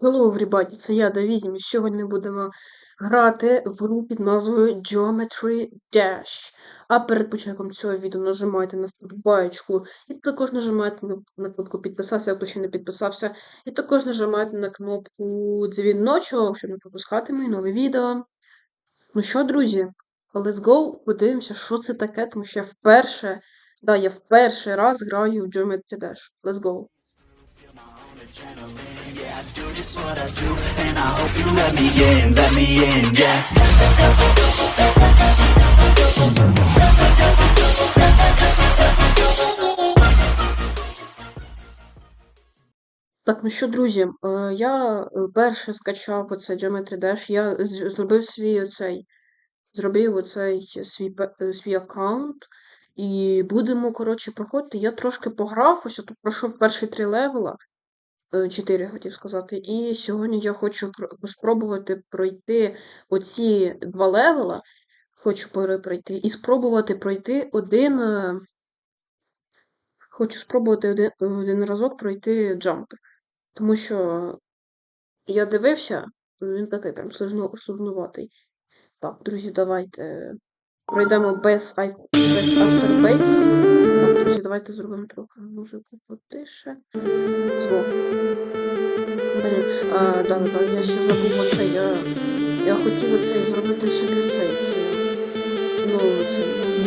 Hello, everybody, це я, Давізім, і сьогодні ми будемо грати в гру під назвою Geometry Dash. А перед початком цього відео нажимайте на вподобаєчку, і також нажимайте на, кнопку підписатися, хто ще не підписався, і також нажимайте на кнопку дзвіночок, щоб не пропускати мої нові відео. Ну що, друзі, let's go, подивимося, що це таке, тому що я вперше, да, я вперше раз граю в Geometry Dash. Let's go. Так, ну що, друзі, е, я е, перше скачав оце Geometry Dash, я зробив свій оцей, зробив оцей свій, е, свій аккаунт, і будемо, коротше, проходити. Я трошки пограв, ось я тут пройшов перші три левела, е, чотири, хотів сказати, і сьогодні я хочу спробувати пройти оці два левела, хочу пере- пройти, і спробувати пройти один, е, хочу спробувати один, один разок пройти джамп. Тому що я дивився, він такий прям сложно, сложнуватий. Так, друзі, давайте пройдемо без, без After давайте зробимо трохи музику потише. Зло. Блін, а, да, да, я ще забув оцей. Я, я хотів оцей зробити собі цей. Ну, цей,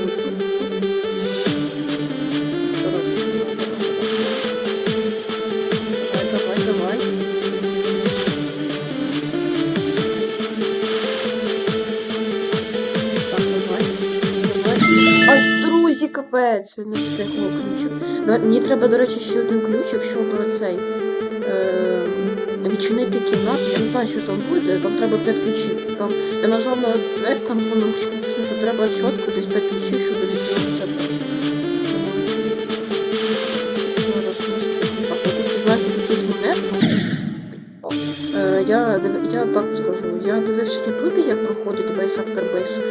Капець, не встигло ключик. Ну, Мені треба, до речі, ще один ключик, щоб цей. Е, відчинити кімнату. Я не знаю, що там буде, там треба 5 ключів. Там, я нажав на двері, там воно що треба чітко десь 5 ключів, щоб відкрити це. Я я так скажу, я дивився Ютубі, як проходить Base After Base.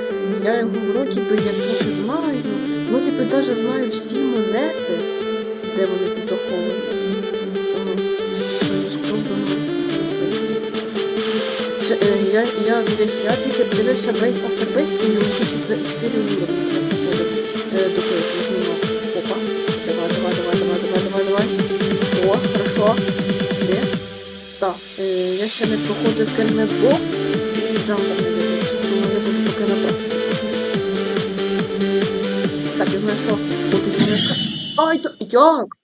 Я його вроді би як трохи знаю, вроді би навіть знаю всі монети, де вони тут заховані. Тому е, я, я дивись, я тільки дивився Base After Base і йому 4 чотири я кельмет-блок, і джампер не дивився, тому буду поки на. Так, я знаю, що тут. Ай, то? Як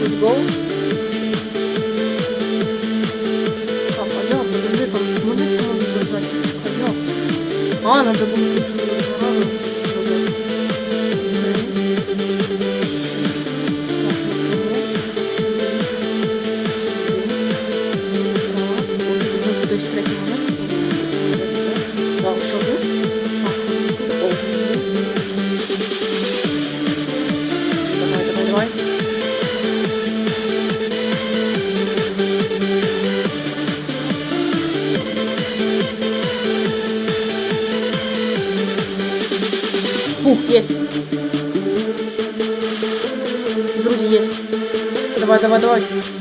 Let's go. Так, а я, подожди, там забрати. Чекай, я. А, надо було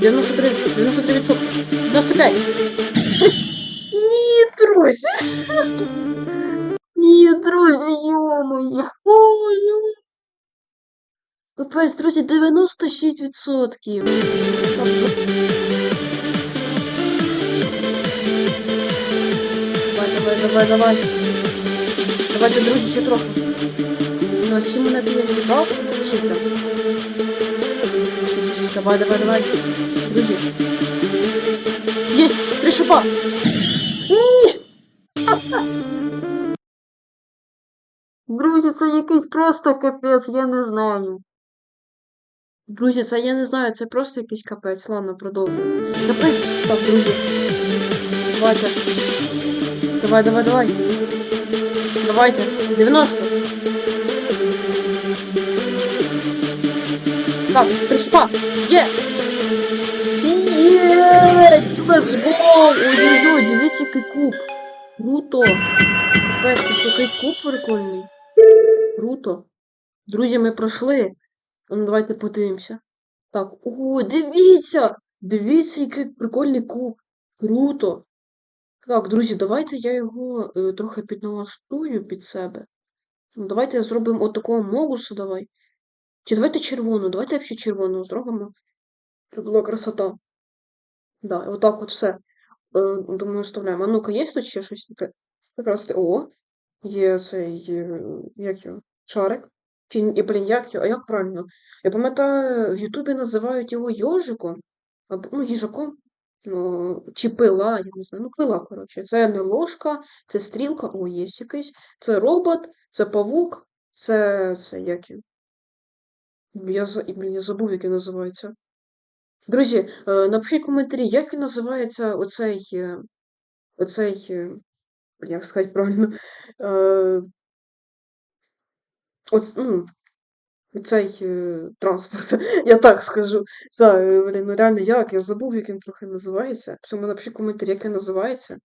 93, 93 відсотки. 95. Ні, друзі. Ні, друзі, йо-моє. Ой, Капець, друзі, 96 відсотків. Давай, давай, давай, давай. Давайте, друзі, ще трохи. Ну, всі монети я зібрав. Всі прям. Всі, всі, всі. Давай, давай, давай. Друзі. Єсть! Три шипа! Друзі, це якийсь просто капець, я не знаю. Друзі, це я не знаю, це просто якийсь капець. Ладно, продовжуємо. Капець, так, друзі. Давайте. Давай, давай, давай. Давайте. 90. Так, пришпа. Є! Єсть! Let's go! Дивіться, який куб. Круто. Капець, такий куб прикольний. Круто. Друзі, ми пройшли. Ну, давайте подивимося. Так, о, дивіться! Дивіться, який прикольний куб. Круто. Так, друзі, давайте я його е, трохи підналаштую під себе. Ну, давайте зробимо отакого могуса, давай. Чи давайте червону, давайте взагалі червону зробимо. Це була красота. Да, отак от все. Е, думаю, вставляємо. А ну-ка, є тут ще щось таке? Якраз О, є цей, як його, шарик. Чи, ні, блін, як його, а як правильно? Я пам'ятаю, в Ютубі називають його йожиком, або, ну, їжаком, ну, чи пила, я не знаю, ну, пила, коротше. Це не ложка, це стрілка, о, є якийсь, це робот, це павук, це, це як його? Я, і, блін, я забув, як він називається. Друзі, е, напишіть коментарі, як він називається оцей, е, оцей, е, як сказати правильно, оц, ну, оцей е, транспорт, я так скажу. Е, блін, ну реально як, я забув, як він трохи називається. Всьому напишіть коментарі, як він називається.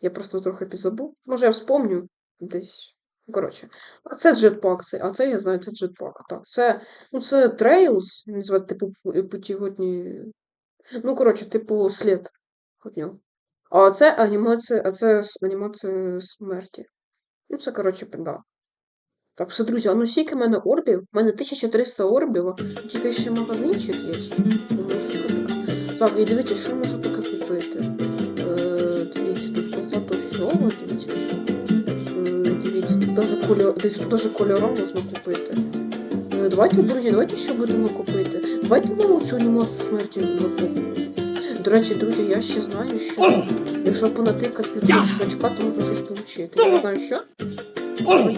Я просто трохи підзабув. Може, я вспомню десь. Коротше, а це джетпак, це, а це я знаю, це джетпак. Так, це, ну, це трейлс, він називається, типу, пу- путіводні. Ну, коротше, типу, слід від нього. А це анімація, а це анімація смерті. Ну, це, коротше, да. Так, все, друзі, а ну скільки в мене орбів? У мене 1300 орбів, тільки ще магазинчик є. Так, і дивіться, що я можу таке купити. Е, дивіться, тут багато всього, дивіться всього. Кольор, десь тут даже кольора можна купити. Е, давайте, друзі, давайте що будемо купити. Давайте нову цю анімацію смерті викупимо. До речі, друзі, я ще знаю, що якщо понатикати на чувачка, то можна щось отримати. Я знаю, що?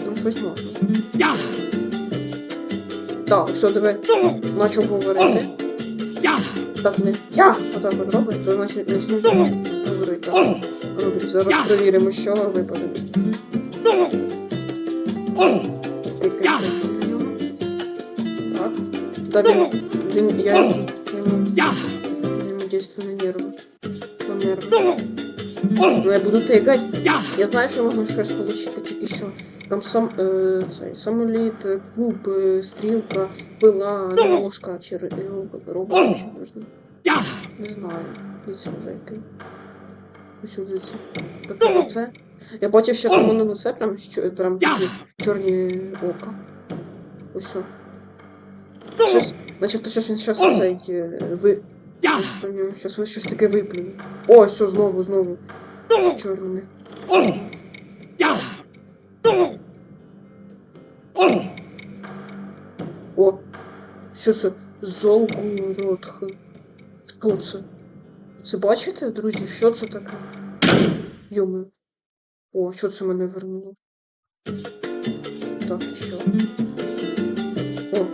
Там щось можна. Так, все, диви, почав говорити. Так, не я! Отак от робить, то значить почну говорити. Так. Ну, зараз перевіримо, що випаде. Так. Да, він, він, я йому, йому, йому дійсно на нерви. На нерви. Ну, я буду тикати. Я знаю, що можна щось отримати, тільки що. Там сам, е, цей, самоліт, е, куб, е, стрілка, пила, ложка, чи робот, робот, чи можна. Не знаю. Дивіться вже який. Ось сюди це. Я бачив, що там воно лице прям, що, прям такі чорні ока. Ось. Щось, начебто щось він щось цей е, ви. Ось у щось, щось таке виплює. О, все, знову, знову. З чорними. О, що це? Золгородх. Хто це? Це бачите, друзі? Що це таке? Йоми. О, що це мене вернуло? Так, і що? О.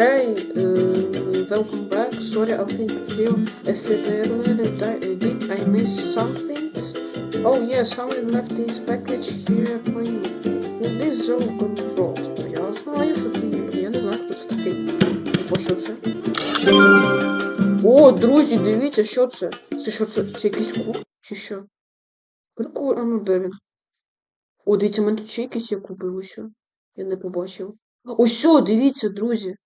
Uh, welcome back. Sorry, I think I feel asleep earlier. Did I, miss something? Oh yeah, someone left this package here for you. This is all control. Я знаю, що це ніби. Я не знаю, хто це такий. О, що це? О, друзі, дивіться, що це? Це що це? Це якийсь куб? Чи що? Прикольно, ну де? О, дивіться, в мене тут ще якісь є куби, ось. Я не побачив. Ось, дивіться, друзі.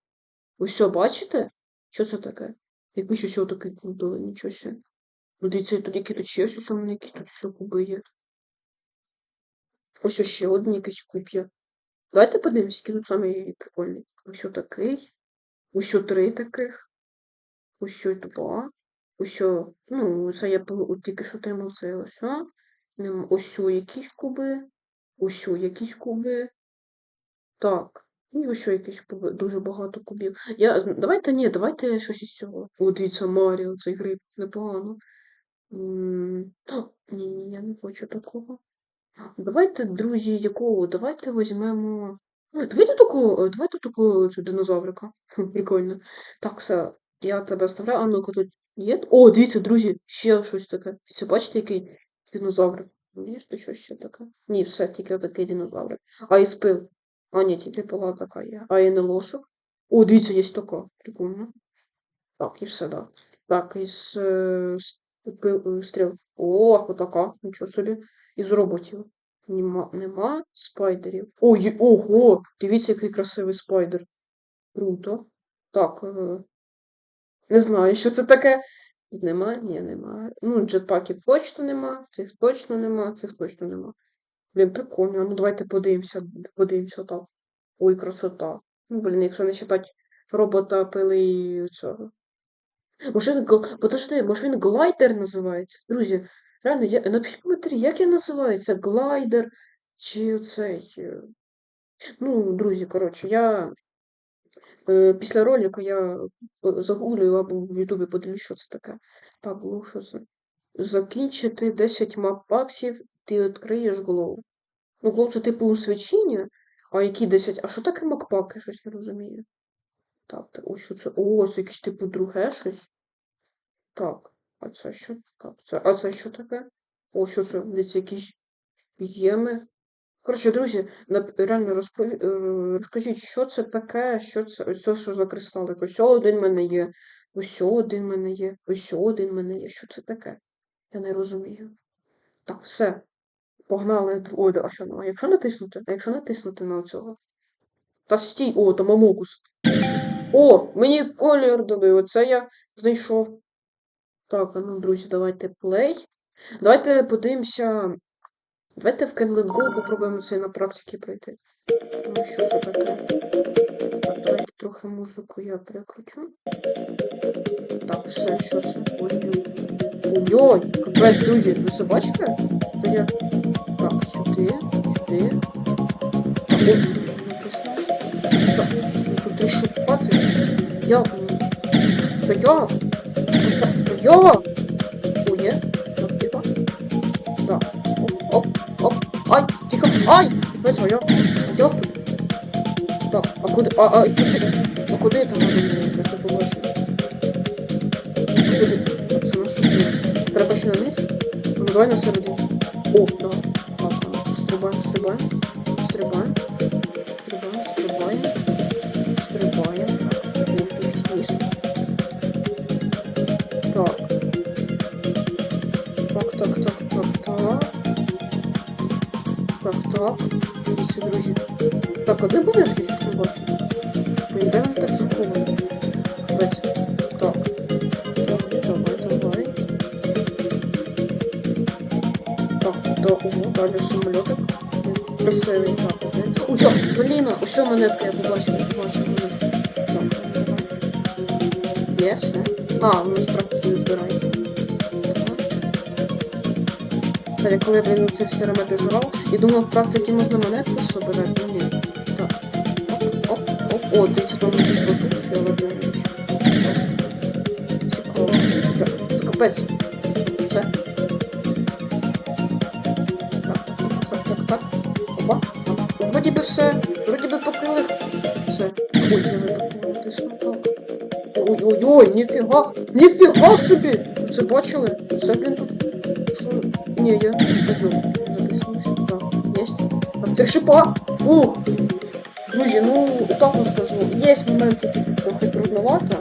Ось, бачите? Що це таке? Якийсь ось такий куб, нічого себе. Ну, дивіться, тут які тут ще ось у мене які тут все куби є. Ось ще один якийсь куб є. Давайте подивимось, які тут самі прикольні. Ось такий. Ось три таких. Ось два. Ось, ну, це я тільки що тримав це ось. Нем- якісь куби. Ось якісь куби. Так. І ось якісь куби. Дуже багато кубів. Я... Давайте ні, давайте щось із цього. О, дивіться, Маріо, цей гриб. Непогано. Ні, ні, я не хочу такого. Давайте, друзі, якого? Давайте візьмемо А, Давайте такого, давайте такого динозаврика. Прикольно. Так, все, я тебе оставляю. А ну-ка тут є. О, дивіться, друзі, ще щось таке. Це бачите, який динозавр? Є тут щось ще таке? Ні, все, тільки такий динозавр. А і спил. А, ні, тільки пила така є. А і не лошок. О, дивіться, є така. Прикольно. Так, і все, да. Так, із е, е, стріл. О, отака, нічого собі. Із роботів. Нема, нема спайдерів. О, є- ого! Дивіться, який красивий спайдер. Круто. Так, е, не знаю, що це таке. Тут нема? Ні, нема. Ну, джетпаків точно нема, цих точно нема, цих точно нема. Блін, прикольно. Ну, давайте подивимося, подивимося так. Ой, красота. Ну, блін, якщо не считати робота пили і цього. Може він, подожди, може він глайдер називається? Друзі, реально, я, напишіть в як він називається? Глайдер чи цей. е, Ну, друзі, коротше, я після ролика я е, загуглю або в Ютубі подивлюсь, що це таке. Так, Glow, що це? Закінчити 10 мап баксів, ти відкриєш Glow. Ну, Glow це типу свічіння, а які 10? А що таке макпак? Я щось не розумію. Так, так, ось що це. О, це якесь типу друге щось. Так, а це що? Так, це, а це що таке? О, що це? Десь якісь єми. Коротше, друзі, реально розпові... е, розкажіть, що це таке, що це, ось це що за кристалик? Ось один в мене є, ось один в мене є, ось один в мене є. Що це таке? Я не розумію. Так, все. Погнали. Ой, а що, ну, якщо натиснути? А якщо натиснути на цього? Та стій, о, там амокус. О, мені колір дали, оце я знайшов. Так, а ну, друзі, давайте плей. Давайте подивимося. Давайте в Can Go попробуємо це на практиці пройти. Ну, що це таке? Так, давайте трохи музику я перекручу. Так, все, що це? Ой-ой. Ой-ой, капець, друзі, ви це бачите? Це я. Так, сюди, сюди. Тут три. Як мені? Та я? Та я? Ай! А як тут? Так, а куди? А, а, куди? А куди я там надо сейчас Щось не побачив. Куди? На низ? Ну, давай на середину. О, да. Так, стрибаємо. Стрибаємо. Далі самольотик. Красивий, так. Усьо, блін, усьо монетка, я побачив, я. Так. Є, все. А, воно з практики не збирається. Так. Я коли, блін, це все ремонтизував і думав, в практиці можна монетки собирати, ну ні. Так. Оп, оп, оп. О, дивіться, там якийсь батут фіолетовий. Цікаво. Вже. Капець. Ой-ой-ой, ніфіга. Ніфіга собі! Це бачили? Це, блін, тут. Ні, я пойду. Натиснувся. Так, єсть. Так, три шипа. Фух. Друзі, ну так вам скажу. Є моменти, які трохи трудновато.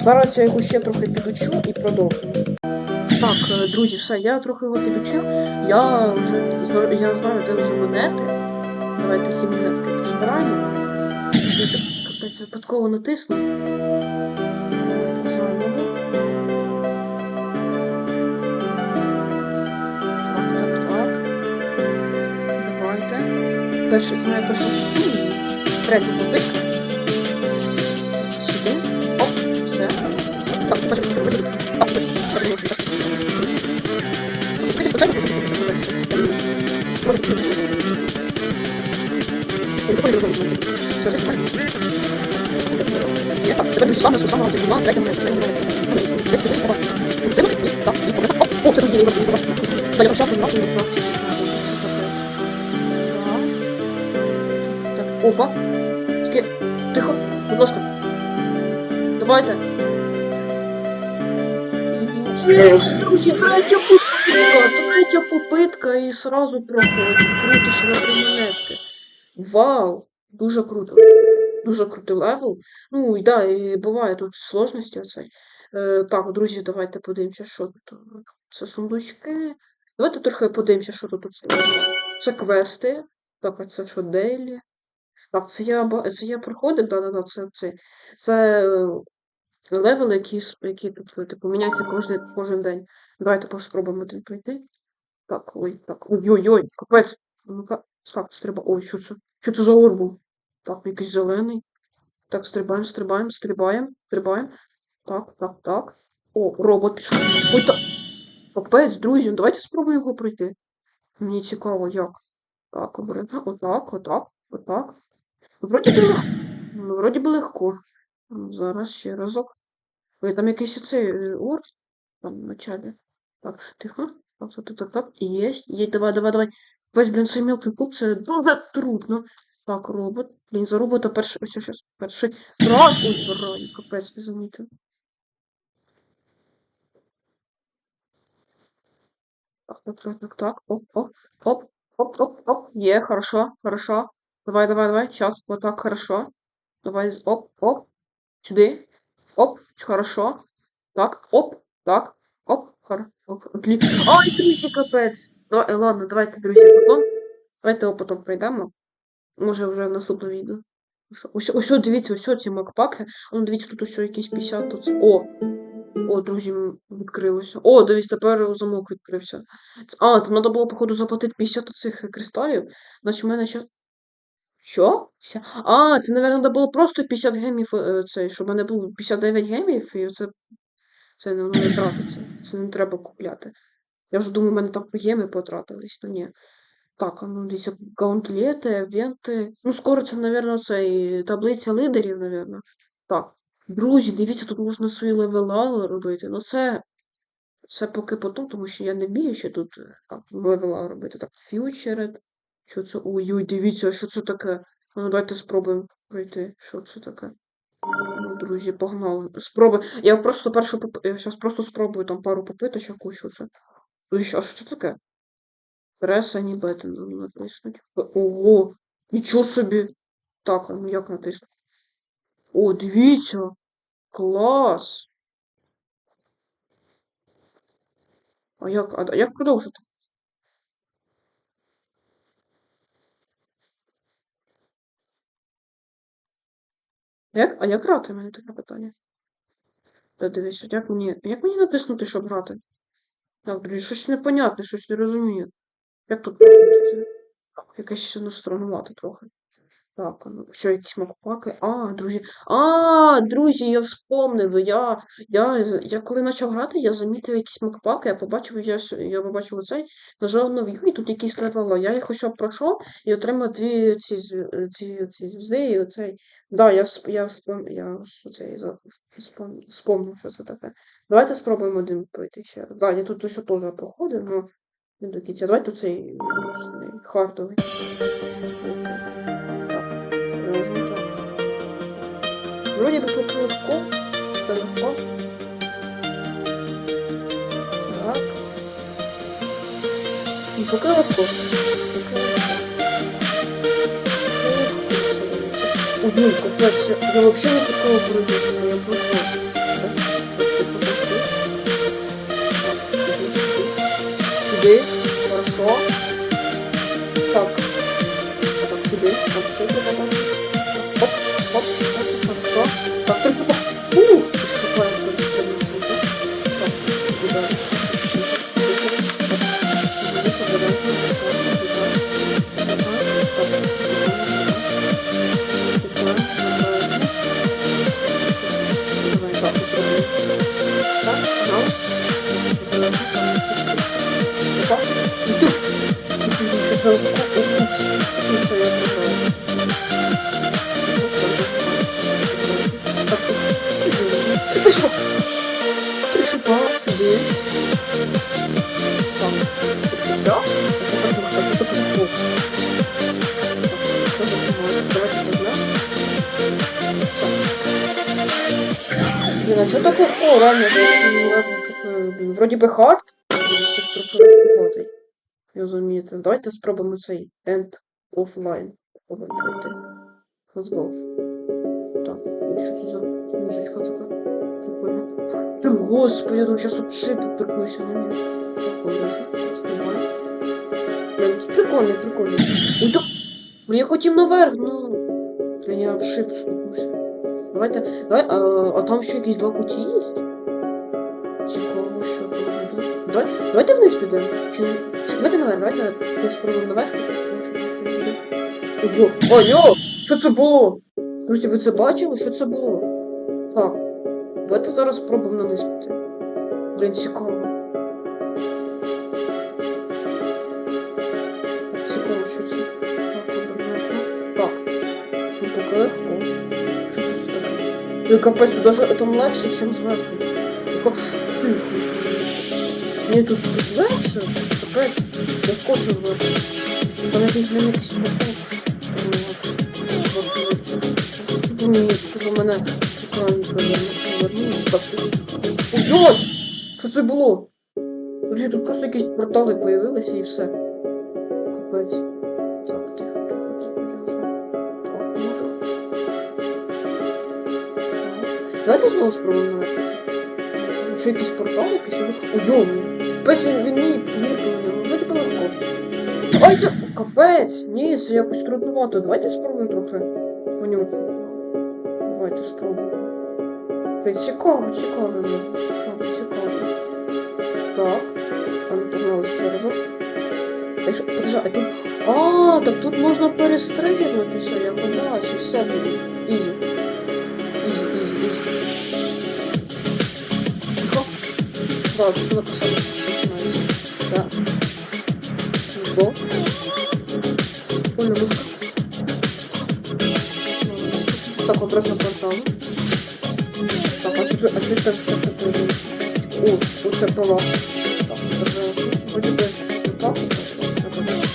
Зараз я його ще трохи підучу і продовжу. Так, е, друзі, все, я трохи його підучив. Я вже я знаю, де вже монети. Давайте всі монетки позбираємо. Капець, випадково натиснув. Перше, це моя перша. Третій потик. Сюди. Оп, все. Так. Є, так, тепер саме, саме, це була, третя мене, це мене. Десь кудись, опа. Мене, так, і побачив. О, це тут є, забув, забув. Та я почав, так, так, Опа. Тільки, тихо, будь ласка. Давайте. Друзі, третя попитка, третя попитка і сразу проходить. Круто, що на монетки. Вау, дуже круто. Дуже крутий левел. Ну, і да, і буває тут сложності оцей. Е, так, друзі, давайте подивимося, що тут. Це сундучки. Давайте трохи подивимося, що тут. Це квести. Так, а це що, Дейлі? Так, це я, це я проходив, да-да-да, це, це, це е, левели, які, які тут, типу, міняються кожен, кожен день. Давайте поспробуємо один пройти. Так, ой, так, ой-ой-ой, капець. Ну-ка, скак, стріба. Ой, що це? Що це за ор був? Так, якийсь зелений. Так, стрибаємо, стрибаємо, стрибаємо, стрибаємо. Так, так, так. О, робот пішов. Ой, так. Капець, друзі, ну давайте спробуємо його пройти. Мені цікаво, як. Так, обережно. Отак, отак, отак. Вроді би, лег- ну, вроді би легко. Зараз ще разок. Ой, там якийсь оцей е, орк там в началі. Так, тихо. Так, так, так, так. Єсть. Є, давай, давай, давай. Весь, блін, цей мілкий куб, це дуже трудно. Так, робот. Блін, за робота перший. Ось, ось, перший. Раз! Ой, барань, капець, не. Так, так, так, так, так. Оп, оп, оп, оп, оп, оп. Є, хорошо, хорошо. Давай, давай, давай. Час. Вот так, хорошо. Давай, оп, оп. Сюди. Оп, хорошо. Так, оп, так, оп, хорошо. Отлі... Ай, друзі, капець. Давай, е, ладно, давайте, друзі, потім. Давайте його потім пройдемо. Може, вже в наступному відео. Ось, ось, ось, дивіться, ось ці макпаки. Ну, дивіться, тут ось якісь 50 тут. О! О, друзі, відкрилося. О, дивіться, тепер замок відкрився. А, це треба було, походу, заплатити 50 цих кристалів. Значить, у мене ще. Що? А, це, напевно, треба було просто 50 гемів, е, цей, щоб мене було 59 гемів, і це, це не, не тратиться. Це не треба купляти. Я вже думаю, у мене там геми потратились, ну ні. Так, ну дивіться, гаунтлети, евенти. Ну, скоро це, напевно, це і таблиця лидерів, напевно. Так. Друзі, дивіться, тут можна свої левела робити. Ну це. Це поки потім, тому що я не вмію ще тут е, так, левела робити. Так, фьючеред. Що це? Ой-ой, дивіться, що це таке? Ну, давайте спробуємо пройти. Що це таке? Ну, друзі, погнали. Спробуй. Я просто першу поп... Я зараз просто спробую там пару попиточок, що це. Друзі, а що це таке? Прес ані бетон ну, натиснуть. Ого! Нічого собі! Так, ну як натиснути? О, дивіться! Клас! А як, а як продовжити? Як, а як грати? У мене таке питання. Та дивіться, як мені. Як мені натиснути, щоб грати? Так, друзі, щось непонятне, щось не розумію. Як тут проходити? Якась воно трохи. Так, ну, що, якісь макпаки. А, друзі. А, друзі, я вспомнив. Я, я, я коли почав грати, я замітив якісь макпаки, я побачив, я, я побачив оцей, нажав на в'ю, і тут якісь левела. Я їх ось пройшов і отримав дві ці, ці, ці звізди, і оцей. Да, я, я, вспом... я оцей вспом... вспомнив, що це таке. Давайте спробуємо один пройти ще. Да, я тут ось теж проходив, але не до кінця. Давайте цей хардовий. Вроде бы тут легко. Это легко. Так. Ну, пока легко. Пока легко. Ой, ну, капец, я, я вообще не такого пройду, но я прошел. Так, так, я подошел. Так, иди сюда. Сюда. Хорошо. Так. Так, Блин, а что так легко, реально? Ну, Блин, вроді би хард. Я заметил. Давайте спробуємо цей. End offline. Давайте. Let's go. Так, і що це за музичка така? Прикольно. Та господи, я думаю, зараз шип торкнуся на ній. Прикольно, так. Блін, прикольний, прикольний. Ой, то... Блін, я хотів наверх, ну... Я об шип стукнувся. Давайте, давай, а, а там ще якісь два путі є? Цікаво, що буде. Давай, давайте вниз підемо. Чи... Давайте наверх, давайте я спробуємо наверх піти. тому що там щось буде. Ого, о, йо! Що це було? Друзі, ви це бачили? Що це було? Так. Давайте зараз спробуємо на низ піти. Блін, цікаво. Так, цікаво, що це. Так, обережно. Так. Ну поки легко. Що це за таке? Ну капець, тут даже там легше, ніж зверху. Тихо. Тихо. Ні, тут, тут легше. Капець. Легко це зверху. Там якийсь блін якийсь прикол. Ні, мене Ой, що це було? Друзі, тут просто якісь портали появилися і все. Капець. Так, тихо, тихо, Так. Так. Давайте знову спробуємо наверх. Що якийсь портал якийсь? Ой, пес він, мій, повинен, вроді би легко. Це капець! Ні, це якось трудновато. Давайте спробуємо трохи по ньому. Давайте спробуємо. Блін, цікаво, цікаво, ну, цікаво, цікаво. Так. А ну погнали ще разок. Якщо, подожди, а тут... А, так тут можна перестрибнутися, я побачив, все тоді. Ізі. Ізі, ізі, ізі. Тихо. Да, тут написано, що починається. Да. Let's go. Прикольна музика. Так, образно портал. Так, так все такое? О, вот это образно. Вроде бы вот так. вот, так, так, так.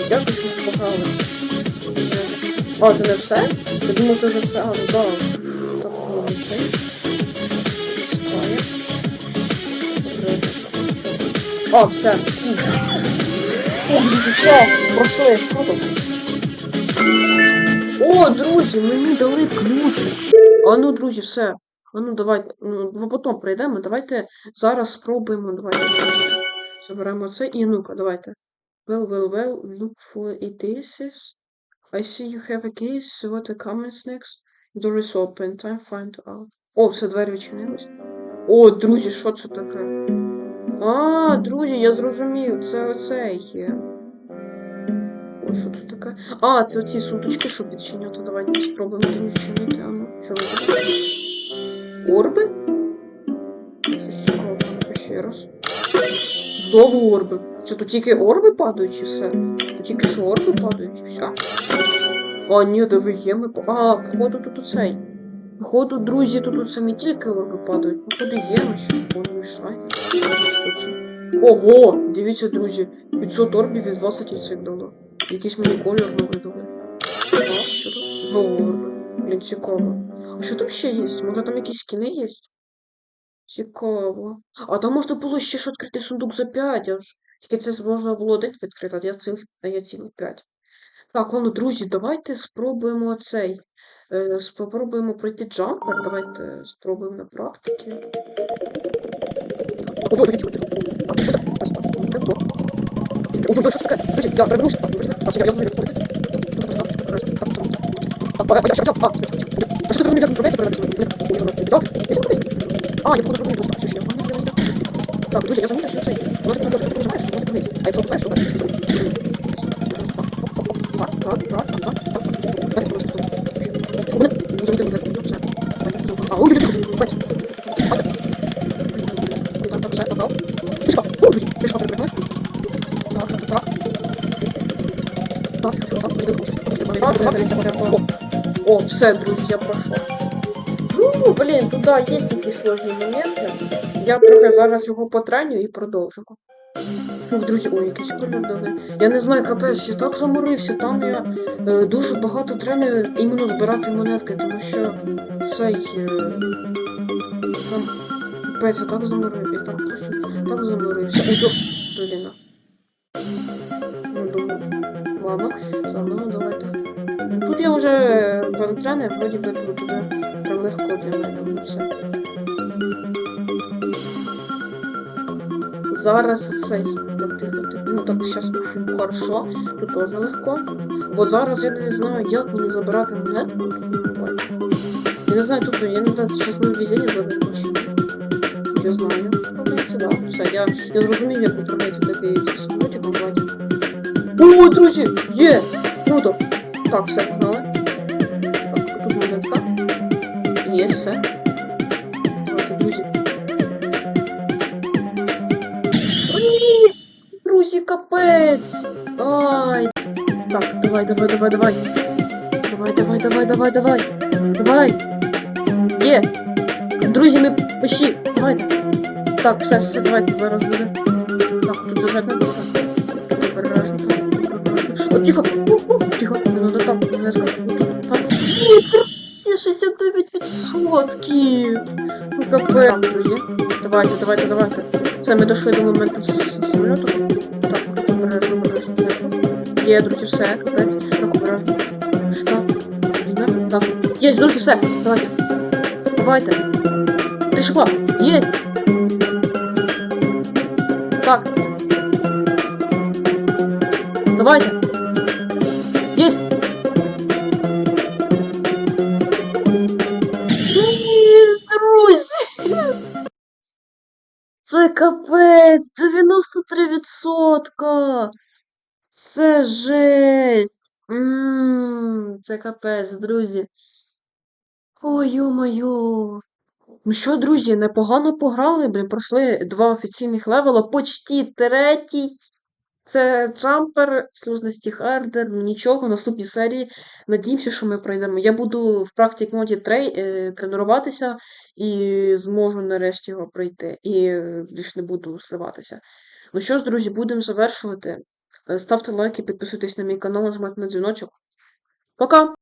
Так, А, це не все? Я думав, це вже все. А. Так, не все. Пускає. Все. О, друзі, все, пройшли. О, друзі, мені дали ключик. А ну, друзі, все. А ну, давайте. Ну, ми потім прийдемо. Давайте зараз спробуємо. Давайте. Заберемо це. І ну-ка, давайте. Well, well, well, look for it is. I see you have a case. What comes next? Door is open. Time find out. О, все, двері відчинились. О, друзі, що це таке? А, друзі, я зрозумів. Це оцей є. О, що це таке? А, це оці сундучки, щоб відчиняти. Давайте спробуємо відчинити. А ну, що ви? Орби? Щось цікаве, ще раз. Знову орби. Що тут тільки орби падають чи все? Тільки що орби падають і все. А, ні, де ви є, ми. А, походу тут оцей. Походу, друзі, тут оце не тільки орби падають, походу є, ну що воно мішає. Ого! Дивіться, друзі, 500 орбів і 20 яйцек дало. Якийсь мені колір новий дали. Знову орби. Блін, цікаво. А що там ще є? Може там якісь скіни є? Цікаво. А там можна було ще ж відкрити сундук за 5 аж. Тільки це можна було один відкрити, а я цілих, а я цілих 5. Так, ладно, друзі, давайте спробуємо цей. Е, спробуємо пройти джампер. Давайте спробуємо на практиці. А, я, все ще. Так, друзі, я замітив, що цей. О, друзі, пішка перепрягли. Так, так, так. Так, так, так, передихнувся. Так, так, так, так. О, О, все, друзі, я пройшов. Ну, блін, туди є якісь сложні моменти. Я трохи зараз його потреню і продовжимо. Фух, друзі, ой, якийсь колір дали. Я не знаю, капець, я так заморився. Там я е, дуже багато треную іменно збирати монетки, тому що цей. Е, там. Капець, я так заморив, я так просто так заморився. Ой, до... Блін. Ну. Ладно, все одно давайте. Тут я вже перетренер, вроді би уже прям легко для мене все. Зараз цей тихо. Ну так, зараз хорошо, тут теж легко. Вот зараз я не знаю, як мені забирати монетку. Я не знаю, тут я не знаю, зараз на везіння заберу. Я знаю. Управляється, да. Все, я, я зрозумів, як управляється такий у владі. О, друзі! Є! Круто! Так, все, погнали. Так, тут монетка. Є, все. Давай, давай, давай, давай. Давай, давай, давай, давай, давай. Давай. Є. Друзі, ми почти. Давайте. Так, все, все, давайте, зараз буде. Так, тут зажать надо. Так, так. О, тихо! У, у, Тихо, не надо там, не знаю, так. Ні, друзі, 69%! Ну, капець. Так, друзі, давайте, давайте, давайте. Все, ми до моменту з Є, друзі, все, капець. Так, обережно. Так, Ліна, так. Є, друзі, все, давайте. Давайте. Ти що? Єсть! Так. Давайте. Есть. Ні, Друзі. Це капець. 93%. Це жесть. Ммм, це капець, друзі. Ой, ё-моё. Ну що, друзі, непогано пограли, блін, пройшли два офіційних левела, почти третій. Це джампер, служності хардер, ну нічого, наступні серії. Надіємося, що ми пройдемо. Я буду в практик моді трей, е, тренуватися і зможу нарешті його пройти. І е, більш не буду сливатися. Ну що ж, друзі, будемо завершувати. Ставте лайки, підписуйтесь на мій канал, нажимайте на дзвіночок. Пока!